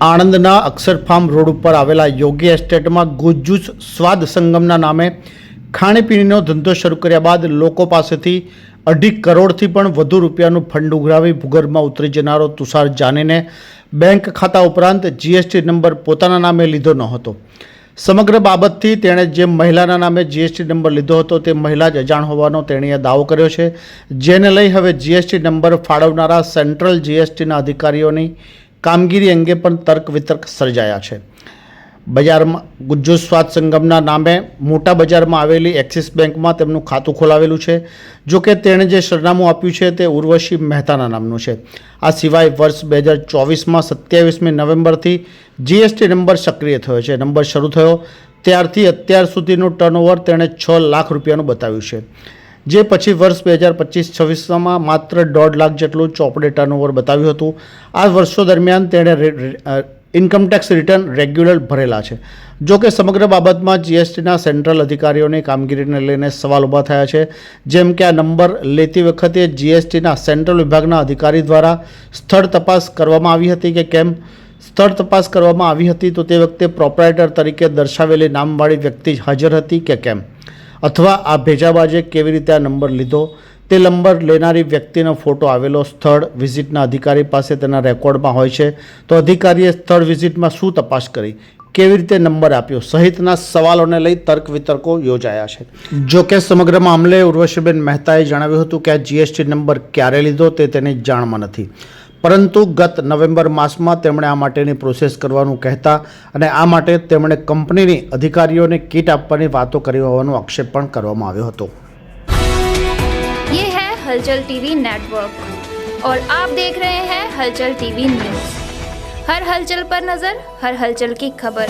આણંદના અક્ષરફાર્મ road ઉપર આવેલા યોગી એસ્ટેટમાં ગુજ્જુસ સ્વાદ સંગમના નામે ખાણીપીણીનો ધંધો શરૂ કર્યા બાદ લોકો પાસેથી અઢી કરોડથી પણ વધુ રૂપિયાનું ફંડ ઉઘરાવી ભૂગર્ભમાં ઉતરી જનારો તુષાર જાનીને બેંક ખાતા ઉપરાંત જીએસટી નંબર પોતાના નામે લીધો ન હતો સમગ્ર બાબતથી તેણે જે મહિલાના નામે જીએસટી નંબર લીધો હતો તે મહિલા જ અજાણ હોવાનો તેણીએ દાવો કર્યો છે. જેને લઈ હવે જીએસટી નંબર ફાળવનારા સેન્ટ્રલ જીએસટીના અધિકારીઓની કામગીરી અંગે પણ તર્ક વિતર્ક સર્જાયા છે. બજારમાં ગુજ્જુ સ્વાદ સંગમના નામે મોટા બજારમાં આવેલી એક્સિસ બેંકમાં તેમનું ખાતું ખોલાવેલું છે. જો કે તેણે જે સરનામું આપ્યું છે તે ઉર્વશી મહેતાના નામનું છે. આ સિવાય વર્ષ બે હજાર ચોવીસમાં સત્યાવીસમી નવેમ્બરથી જીએસટી નંબર સક્રિય થયો છે. નંબર શરૂ થયો ત્યારથી અત્યાર સુધીનું ટર્નઓવર તેણે છ લાખ રૂપિયાનું બતાવ્યું છે. જે પછી વર્ષ બે હજાર પચીસ છવ્વીસમાં માત્ર દોઢ લાખ જેટલું ચોપડે ટર્નઓવર બતાવ્યું હતું. આ વર્ષો દરમિયાન તેણે ઇન્કમટેક્સ રિટર્ન રેગ્યુલર ભરેલા છે. જો કે સમગ્ર બાબતમાં જીએસટીના સેન્ટ્રલ અધિકારીઓની કામગીરીને લઈને સવાલ ઊભા થયા છે. જેમ કે આ નંબર લેતી વખતે જીએસટીના સેન્ટ્રલ વિભાગના અધિકારી દ્વારા સ્થળ તપાસ કરવામાં આવી હતી કે કેમ? સ્થળ તપાસ કરવામાં આવી હતી તો તે વખતે પ્રોપરાઇટર તરીકે દર્શાવેલી નામવાળી વ્યક્તિ હાજર હતી કે કેમ? અથવા આ ભેજાબાજે કેવી રીતે આ નંબર લીધો તે નંબર લેનારી વ્યક્તિનો ફોટો આવેલો સ્થળ વિઝિટના અધિકારી પાસે તેના રેકોર્ડમાં હોય છે. તો અધિકારીએ સ્થળ વિઝિટમાં શું તપાસ કરી? કેવી રીતે નંબર આપ્યો? સહિતના સવાલોને લઈ તર્ક વિતર્કો યોજાયા છે. જો કે સમગ્ર મામલે ઉર્વશીબેન મહેતાએ જણાવ્યું હતું કે આ જીએસટી નંબર ક્યારે લીધો તે તેની જાણમાં નથી. પરંતુ ગત નવેમ્બર માસમાં તેમણે આ માટેની પ્રોસેસ કરવાનું કહેતા અને આ માટે તેમણે કંપનીની અધિકારીઓને કીટ આપવાની વાતો કરી હોવાનો આક્ષેપ પણ કરવામાં આવ્યો હતો ये है हलचल टीवी नेटवर्क और आप देख रहे हैं हलचल टीवी न्यूज हर हलचल पर नजर हर हलचल की खबर